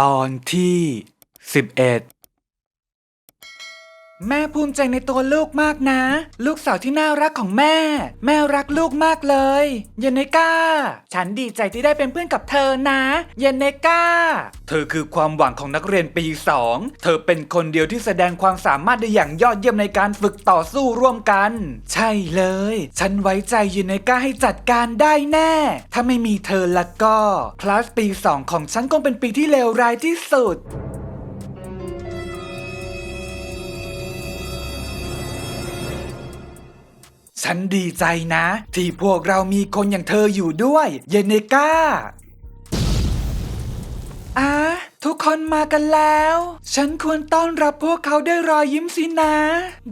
ตอนที่11 แม่ภูมิใจในตัวลูกมากนะ ลูกสาวที่น่ารักของแม่ แม่รักลูกมากเลยเยนเนก้า ฉันดีใจที่ได้เป็นเพื่อนกับเธอนะเยนเนก้า เธอคือความหวังของนักเรียนปีสองเธอเป็นคนเดียวที่แสดงความสามารถได้อย่างยอดเยี่ยมในการฝึกต่อสู้ร่วมกัน ใช่เลย ฉันไว้ใจเยนเนก้าให้จัดการได้แน่ ถ้าไม่มีเธอละก็คลาสปีสองของฉันคงเป็นปีที่เลวร้ายที่สุด ฉันดีใจนะ ที่พวกเรามีคนอย่างเธออยู่ด้วย เยเนก้าอะทุกคนมากันแล้ว ฉันควรต้อนรับพวกเขาด้วยรอยยิ้มสินะ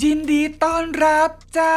ยินดีต้อนรับจ้า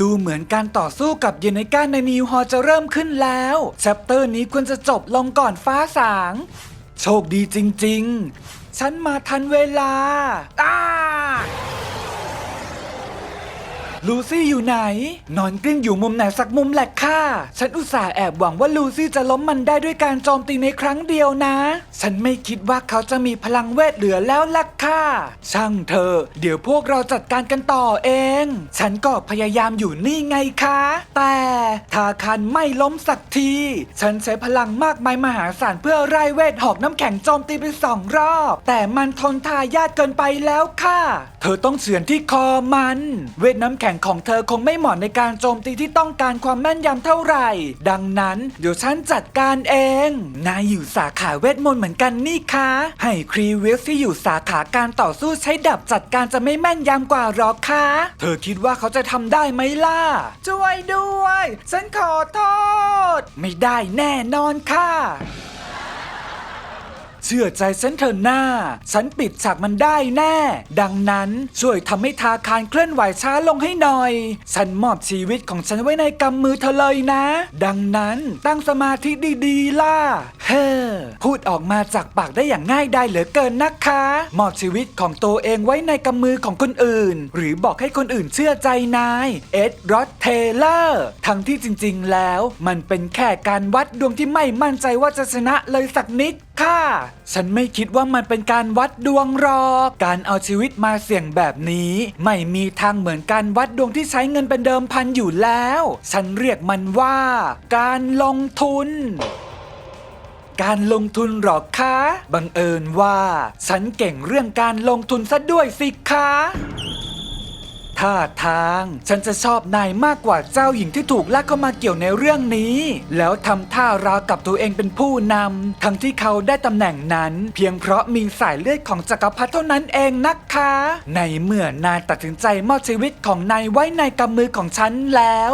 ดูเหมือนการต่อสู้กับยเนก้าในนิวฮอจะเริ่มขึ้นแล้วแชปเตอร์นี้ควรจะจบลงก่อนฟ้าสาง โชคดีจริงๆ ฉันมาทันเวลาอ้า ลูซี่อยู่ไหน นอนกลิ้งอยู่มุมไหนสักมุมแหละค่ะ ฉันอุตส่าห์แอบหวังว่าลูซี่จะล้มมันได้ด้วยการโจมตีในครั้งเดียวนะ ฉันไม่คิดว่าเขาจะมีพลังเวทเหลือแล้วล่ะค่ะ ช่างเธอ เดี๋ยวพวกเราจัดการกันต่อเอง ฉันก็พยายามอยู่นี่ไงคะ แต่ทาคันไม่ล้มสักที ฉันใช้พลังมากมายมหาศาลเพื่อไล่เวทหอกน้ำแข็งโจมตีไปสองรอบ แต่มันทนทายาทเกินไปแล้วค่ะเธอต้องเฉือนที่คอมัน เวทน้ำแข็งของเธอคงไม่เหมาะในการโจมตีที่ต้องการความแม่นยำเท่าไหร่ ดังนั้นเดี๋ยวฉันจัดการเอง นายอยู่สาขาเวทมนต์เหมือนกันนี่คะ ให้ครีวิสที่อยู่สาขาการต่อสู้ใช้ดับจัดการจะไม่แม่นยำกว่าหรอคะ เธอคิดว่าเขาจะทำได้ไหมล่ะ ช่วยด้วย ฉันขอโทษ ไม่ได้แน่นอนค่ะ เชื่อใจฉันเถอะหน้า ฉันปิดฉากมันได้แน่ ดังนั้นช่วยทำให้ทาคารเคลื่อนไหวช้าลงให้หน่อย ฉันมอบชีวิตของฉันไว้ในกำมือเธอเลยนะ ดังนั้นตั้งสมาธิดีๆล่ะ เฮ้อพูดออกมาจากปากได้อย่างง่ายได้เหลือเกินนะคะ มอบชีวิตของตัวเองไว้ในกำมือของคนอื่น หรือบอกให้คนอื่นเชื่อใจนาย เอ็ดรอดเทเลอร์ ทั้งที่จริงๆแล้ว มันเป็นแค่การวัดดวงที่ไม่มั่นใจว่าจะชนะเลยสักนิด ค่ะ ฉันไม่คิดว่ามันเป็นการวัดดวงหรอก การเอาชีวิตมาเสี่ยงแบบนี้ ไม่มีทางเหมือนการวัดดวงที่ใช้เงินเป็นเดิมพันอยู่แล้ว ฉันเรียกมันว่า การลงทุนการลงทุนหรอกคะ บังเอิญว่า ฉันเก่งเรื่องการลงทุนซะด้วยสิคะ ท่าทาง ฉันจะชอบนายมากกว่าเจ้าหญิงที่ถูกลากเข้ามาเกี่ยวในเรื่องนี้ แล้วทำท่าราวกับตัวเองเป็นผู้นำทั้งที่เขาได้ตำแหน่งนั้น เพียงเพราะมีสายเลือดของจักรพรรดิเท่านั้นเองนะคะ ในเมื่อนายตัดสินใจมอบชีวิตของนายไว้ในกำมือของฉันแล้ว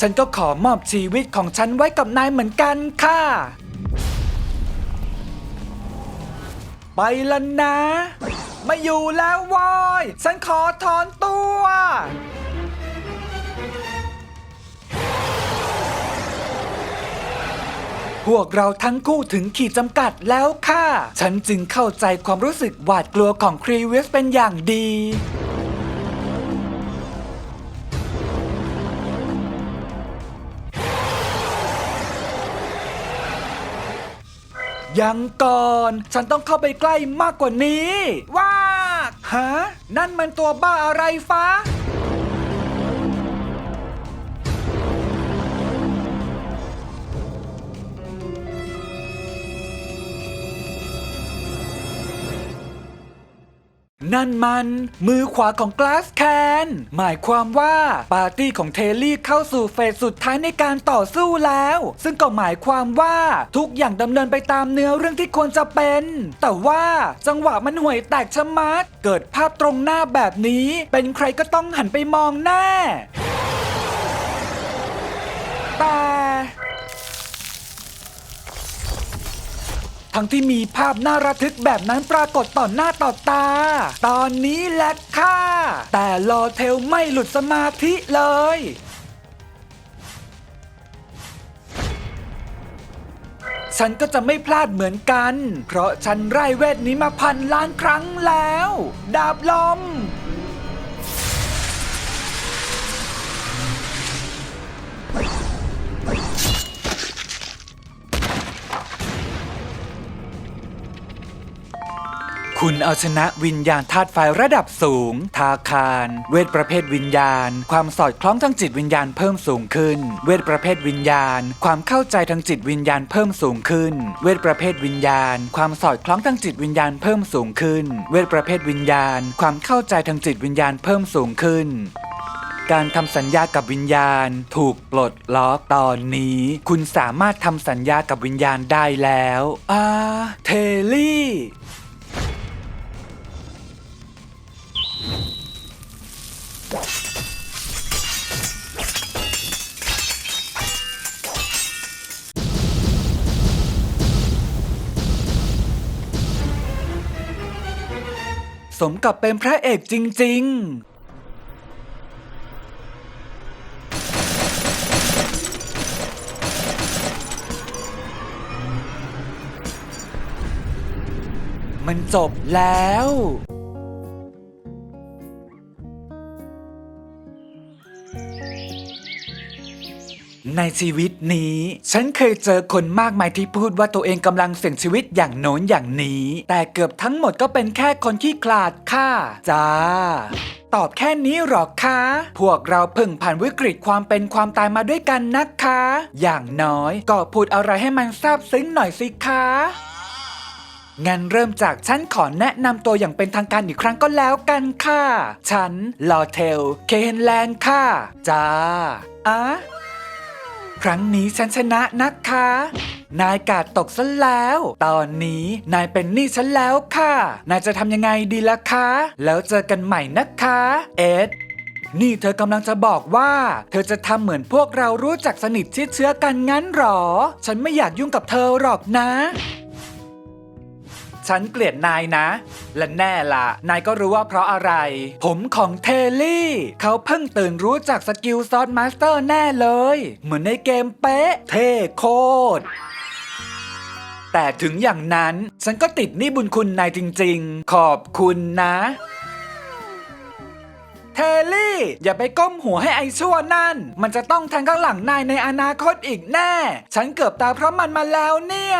ฉันก็ขอมอบชีวิตของฉันไว้กับนายเหมือนกันค่ะ ไปแล้วนะ ไม่อยู่แล้ววอยฉันขอถอนตัว พวกเราทั้งคู่ถึงขีดจำกัดแล้วค่ะ ฉันจึงเข้าใจความรู้สึกหวาดกลัวของครีวิสเป็นอย่างดียังก่อน ฉันต้องเข้าไปใกล้มากกว่านี้ ว้า ฮะ นั่นมันตัวบ้าอะไรฟ้า นั่นมัน มือขวาของกลาสแคนหมายความว่าปาร์ตี้ของเทลลี่เข้าสู่เฟสสุดท้ายในการต่อสู้แล้ว ซึ่งก็หมายความว่าทุกอย่างดำเนินไปตามเนื้อเรื่องที่ควรจะเป็น แต่ว่าจังหวะมันห่วยแตกชะมัด เกิดภาพตรงหน้าแบบนี้ เป็นใครก็ต้องหันไปมองหน้าแต่ ทั้งที่มีภาพน่าระทึกแบบนั้นปรากฏต่อหน้าต่อตา ตอนนี้แหละค่ะ แต่ลอเทลไม่หลุดสมาธิเลยฉันก็จะไม่พลาดเหมือนกัน เพราะฉันไร้เวทนี้มาพันล้านครั้งแล้ว ดาบลม คุณเอาชนะวิญญาณธาตุไฟระดับสูง ทาคาร เวทประเภทวิญญาณ ความสอดคล้องทางจิตวิญญาณเพิ่มสูงขึ้น เวทประเภทวิญญาณ ความเข้าใจทางจิตวิญญาณเพิ่มสูงขึ้น เวทประเภทวิญญาณ ความสอดคล้องทางจิตวิญญาณเพิ่มสูงขึ้น เวทประเภทวิญญาณ ความเข้าใจทางจิตวิญญาณเพิ่มสูงขึ้นการทำสัญญากับวิญญาณ ถูกปลดล็อกตอนนี้ คุณสามารถทำสัญญากับวิญญาณได้แล้ว อ่า เทลี่ สมกับเป็นพระเอกจริง ๆมันจบแล้ว ในชีวิตนี้ ฉันเคยเจอคนมากมายที่พูดว่าตัวเองกำลังเสี่ยงชีวิตอย่างโน้นอย่างนี้ แต่เกือบทั้งหมดก็เป็นแค่คนที่ขลาดค่ะจ้าตอบแค่นี้หรอคะ พวกเราเพิ่งผ่านวิกฤตความเป็นความตายมาด้วยกันนะคะ อย่างน้อยก็พูดอะไรให้มันซาบซึ้งหน่อยสิคะงั้นเริ่มจากฉันขอแนะนำตัวอย่างเป็นทางการอีกครั้งก็แล้วกันค่ะ ฉันลอเทล เคนแลนด์ค่ะ จ้า อะ ครั้งนี้ฉันชนะนะคะ นายกาดตกซะแล้ว ตอนนี้นายเป็นหนี้ฉันแล้วค่ะ นายจะทำยังไงดีล่ะคะ แล้วเจอกันใหม่นะคะ เอ็ดนี่เธอกำลังจะบอกว่า เธอจะทำเหมือนพวกเรารู้จักสนิทชิดเชื้อกันงั้นหรอ ฉันไม่อยากยุ่งกับเธอหรอกนะ ฉันเกลียดนายนะ และแน่ละนายก็รู้ว่าเพราะอะไร ผมของเทลลี่ เขาเพิ่งตื่นรู้จากสกิลซอสมาสเตอร์แน่เลย เหมือนในเกมเป๊ะ เท่โคตรแต่ถึงอย่างนั้นฉันก็ติดหนี้บุญคุณนายจริง ๆ ขอบคุณนะ เทลลี่ อย่าไปก้มหัวให้ไอชั่วนั่น มันจะต้องแทงข้างหลังนายในอนาคตอีกแน่ ฉันเกือบตายเพราะมันมาแล้วเนี่ย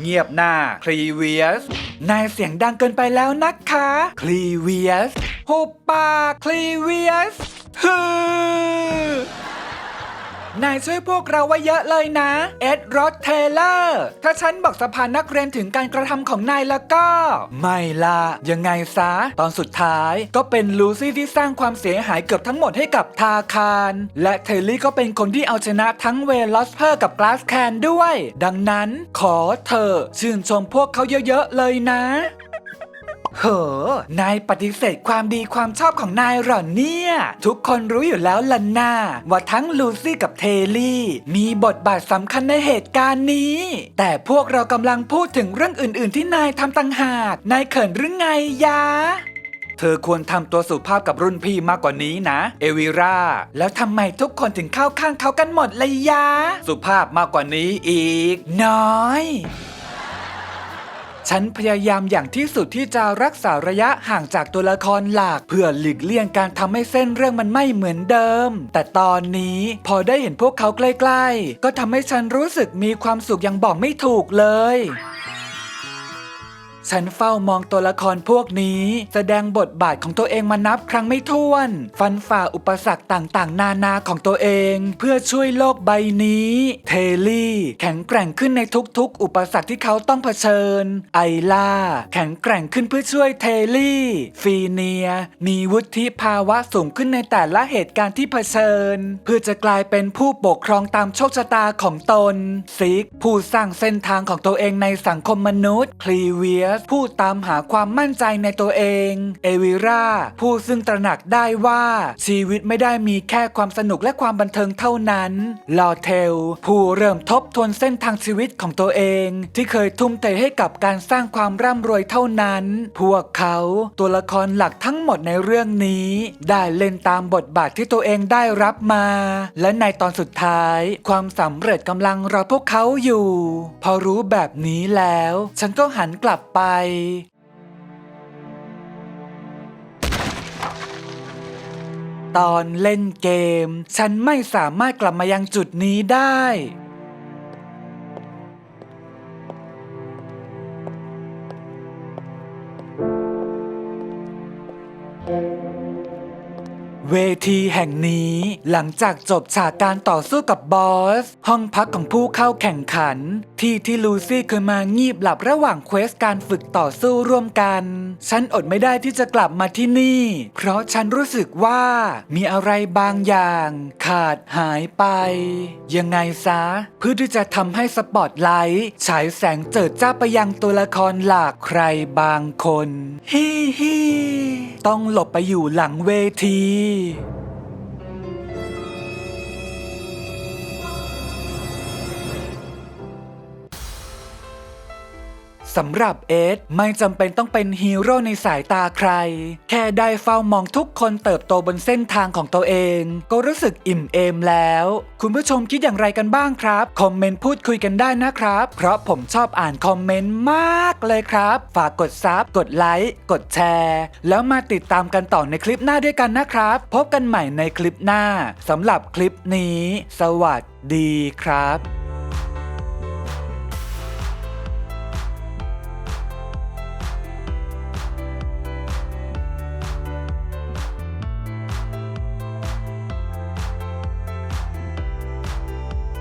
เงียบหน้าคลีเวียส นายเสียงดังเกินไปแล้วนะคะ คลีเวียสหุบปากคลีเวียสฮือ นายช่วยพวกเราไว้เยอะเลยนะ เอ็ดรอดเทเลอร์ ถ้าฉันบอกสภานักเรียนถึงการกระทำของนายแล้วก็ ไม่ละยังไงซะ ตอนสุดท้ายก็เป็นลูซี่ที่สร้างความเสียหายเกือบทั้งหมดให้กับทาคาร และเทลลี่ก็เป็นคนที่เอาชนะทั้งเวลอสเพอร์กับกลาสแคนด้วย ดังนั้นขอเธอชื่นชมพวกเขาเยอะๆเลยนะ เฮ้อนายปฏิเสธความดีความชอบของนายเหรอเนี่ย ทุกคนรู้อยู่แล้วล่ะนาว่าทั้งลูซี่กับเทลลี่ มีบทบาทสำคัญในเหตุการณ์นี้ แต่พวกเรากำลังพูดถึงเรื่องอื่น ๆ ที่นายทำต่างหาก นายเขินหรือไงยะเธอควรทำตัวสุภาพกับรุ่นพี่มากกว่านี้นะ เอวิรา แล้วทำไมทุกคนถึงเข้าข้างเขากันหมดเลยยะ สุภาพมากกว่านี้อีก น้อย ฉันพยายามอย่างที่สุดที่จะรักษาระยะห่างจากตัวละครหลัก เพื่อหลีกเลี่ยงการทำให้เส้นเรื่องมันไม่เหมือนเดิม แต่ตอนนี้พอได้เห็นพวกเขาใกล้ ๆ ก็ทำให้ฉันรู้สึกมีความสุขอย่างบอกไม่ถูกเลย ฉันเฝ้ามองตัวละครพวกนี้ แสดงบทบาทของตัวเองมานับครั้งไม่ถ้วน ฟันฝ่าอุปสรรคต่างๆ นานาของตัวเอง เพื่อช่วยโลกใบนี้ เทลี่ แข็งแกร่งขึ้นในทุกๆ อุปสรรคที่เขาต้องเผชิญ ไอล่า แข็งแกร่งขึ้นเพื่อช่วยเทลี่ ฟีเนีย มีวุฒิภาวะสูงขึ้นในแต่ละเหตุการณ์ที่เผชิญ เพื่อจะกลายเป็นผู้ปกครองตามโชคชะตาของตนซิกผู้สร้างเส้นทางของตัวเองในสังคมมนุษย์คลีเวียสสผู้ตามหาความมั่นใจในตัวเอง เอวิราผู้ซึ่งตระหนักได้ว่าชีวิตไม่ได้มีแค่ความสนุกและความบันเทิงเท่านั้น ลอเทล ผู้เริ่มทบทวนเส้นทางชีวิตของตัวเอง ที่เคยทุ่มเทให้กับการสร้างความร่ำรวยเท่านั้น พวกเขาตัวละครหลักทั้งหมดในเรื่องนี้ ได้เล่นตามบทบาทที่ตัวเองได้รับมา และในตอนสุดท้าย ความสำเร็จกำลังรอพวกเขาอยู่ พอรู้แบบนี้แล้ว ฉันก็หันกลับไปตอนเล่นเกม ฉันไม่สามารถกลับมายังจุดนี้ได้ เวทีแห่งนี้หลังจากจบฉากการต่อสู้กับบอส ห้องพักของผู้เข้าแข่งขัน ที่ที่ลูซี่เคยมางีบหลับระหว่างเควสการฝึกต่อสู้ร่วมกัน ฉันอดไม่ได้ที่จะกลับมาที่นี่ เพราะฉันรู้สึกว่ามีอะไรบางอย่าง ขาดหายไป ยังไงซะ เพื่อที่จะทำให้สปอตไลท์ฉายแสงเจิดจ้าไปยังตัวละครหลากใครบางคนฮิฮิต้องหลบไปอยู่หลังเวที Yeah. สำหรับเอสไม่จำเป็นต้องเป็นฮีโร่ในสายตาใคร แค่ได้เฝ้ามองทุกคนเติบโตบนเส้นทางของตัวเอง ก็รู้สึกอิ่มเอมแล้ว คุณผู้ชมคิดอย่างไรกันบ้างครับ คอมเมนต์พูดคุยกันได้นะครับ เพราะผมชอบอ่านคอมเมนต์มากเลยครับ ฝากกดซับกดไลค์กดแชร์ แล้วมาติดตามกันต่อในคลิปหน้าด้วยกันนะครับ พบกันใหม่ในคลิปหน้าสำหรับคลิปนี้ สวัสดีครับ